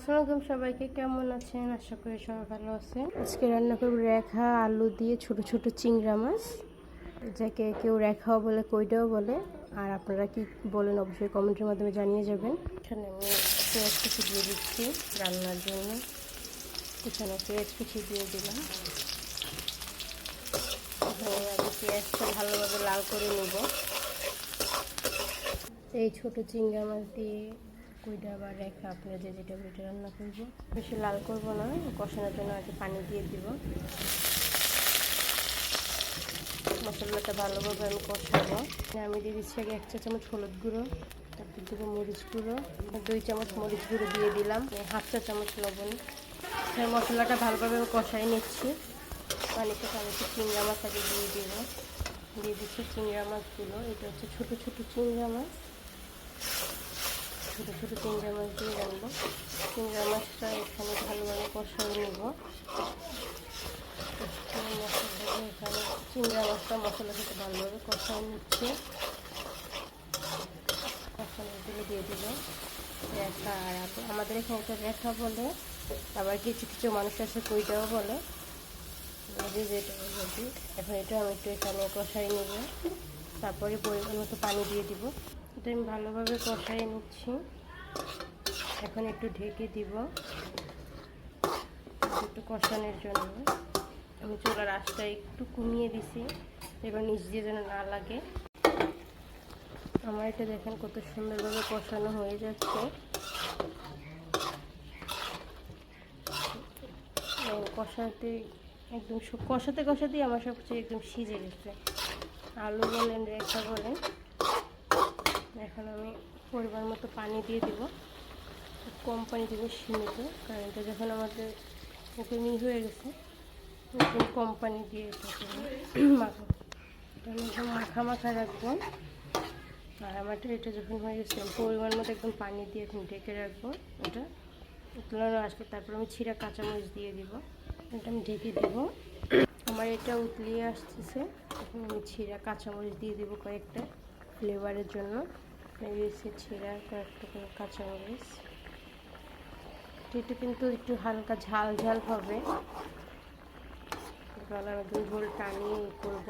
আসসালামু আলাইকুম সবাইকে, কেমন আছেন? আশা করি সবাই ভালো আছেন। আজকে রান্না করব রেখা, আলু দিয়ে ছোট ছোট চিংড়া মাছ। যাকে কেউ রেখাও বলে কইটাও বলে। আর আপনারা কি বলেন অবশ্যই কমেন্টের মাধ্যমে জানিয়ে যাবেন। এখানে আমি পেঁয়াজ কুচি দিয়ে দিচ্ছি রান্নার জন্য। এখানে পেঁয়াজ কুচি দিয়ে দিলাম। আমি পেঁয়াজটা ভালোভাবে লাল করে নেব। এই ছোট চিংড়া মাছ দিয়ে কইটা বা রেখা আপনারা যে যেটা ওইটা রান্না করব। বেশি লাল করব না, কষানোর জন্য আগে পানি দিয়ে দিব। মশলাটা ভালোভাবে আমি কষাবো। আমি দিয়ে দিচ্ছি আগে এক চা চামচ হলুদ গুঁড়ো, তারপর দেবো মরিচ গুঁড়ো দুই চামচ মরিচ গুঁড়ো দিয়ে দিলাম হাফ চা চামচ লবণ। মশলাটা ভালোভাবে আমি কষাই নিচ্ছি। পানিতে পানিতে চিংড়া মাছ আগে দিয়ে দিব। দিয়ে দিচ্ছি চিংড়া মাছগুলো, এটা হচ্ছে ছোটো ছোটো চিংড়া মাছ। ছোটো ছোটো চিংড়া মাছ দিয়ে রাখব চিংড়া মাছটা এখানে ভালোভাবে কষাই নেব। এখানে চিংড়া মাছটা মশলা সাথে ভালোভাবে কষাই নিচ্ছে। মশলাগুলো দিয়ে দিল রেখা আর আমাদের এখানে একটা রেখা বলে, আবার কিছু কিছু মানুষ আছে কইটাও বলে। এখন এটা আমি একটু এখানে কষাই নেব। তারপরে পরিমাণ মতো পানি দিয়ে দিব। এটা আমি ভালোভাবে কষাই নিচ্ছি। এখন একটু ঢেকে দিব। একটু কষানোর জন্য। আমি চুলার আঁচটা একটু কমিয়ে দিছি, এবার নিচ দিয়ে যেন না লাগে। আমার এটা দেখেন কত সুন্দরভাবে কষানো হয়ে যাচ্ছে। কষাতে একদম কষাতে কষাতেই আমার সব কিছু একদম সিজে গেছে। আলু বলেন, রেখা বলেন। পরিমাণ মতো পানি দিয়ে দিব। কম পানি দেবো সীমিত কারণ এটা যখন আমাদের ওপেনিং হয়ে গেছে একদম কম পানি দিয়ে মাখা এটা একদম মাখা মাখা রাখব। আর আমার এটা যখন হয়ে গেছে পরিমাণ মতো একদম পানি দিয়ে এখন ঢেকে রাখব এটা। উতলানো আসলে তারপর আমি ছিঁড়া কাঁচামরিচ দিয়ে দিব। এটা আমি ঢেকে দিব। আমার এটা উতলিয়ে আসতেছে। এখন আমি ছিঁড়া কাঁচামরিচ দিয়ে দিব কয়েকটা ফ্লেভারের জন্য। দিয়েছি ছিঁড়া কয়েকটা করে কাঁচামরিচ এটা কিন্তু একটু হালকা ঝাল ঝাল হবে। গলার একদম ঝোল টানিয়ে করব।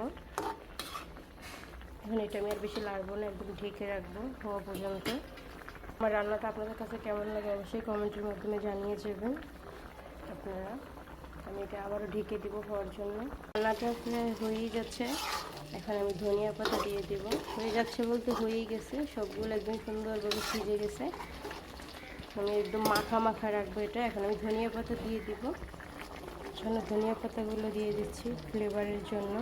এখন এটা আমি আর বেশি লাগবো না, একদম ঢেকে রাখব হওয়া পর্যন্ত। আমার রান্নাটা আপনাদের কাছে কেমন লাগে অবশ্যই কমেন্টের মাধ্যমে জানিয়ে যাবেন আপনারা। আমি এটা আবারও ঢেকে দিব হওয়ার জন্য। রান্নাটা হয়েই যাচ্ছে। এখন আমি ধনিয়া পাতা দিয়ে দেব। হয়ে যাচ্ছে বলতে হয়েই গেছে, সবগুলো একদম সুন্দরভাবে সিজে গেছে। আমি একদম মাখা মাখা রাখব এটা। এখন আমি ধনিয়া পাতা দিয়ে দিব। জন্য ধনিয়া পাতাগুলো দিয়ে দিচ্ছি ফ্লেভারের জন্য।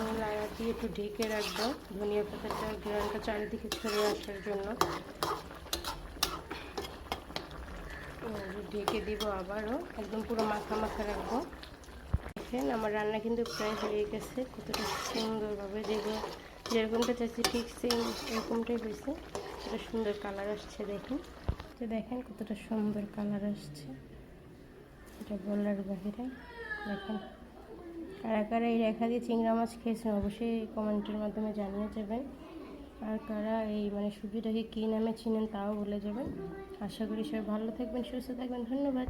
আমি লাগা দিয়ে একটু ঢেকে রাখব। ধনিয়া পাতাটা গ্রানটা চারিদিকে ছড়িয়ে আসার জন্য। ঢেকে দিব আবারও। একদম পুরো মাখা মাখা রাখব। দেখেন, আমার রান্না কিন্তু প্রায় হয়ে গেছে। কতটা সুন্দরভাবে যেগুলো যেরকমটা চাইছি ঠিক সেম এরকমটাই হয়েছে। কতটা সুন্দর কালার আসছে দেখেন। তো দেখেন কতটা সুন্দর কালার আসছে। এটা বলার বাহিরে দেখেন। কারা কারা এই রেখা দিয়ে চিংড়া মাছ খেয়েছেন অবশ্যই কমেন্টের মাধ্যমে জানিয়ে যাবেন। আর কারা এই মানে সবজিটাকে কী নামে চিনেন তাও বলে যাবেন। আশা করি সবাই ভালো থাকবেন, সুস্থ থাকবেন, ধন্যবাদ।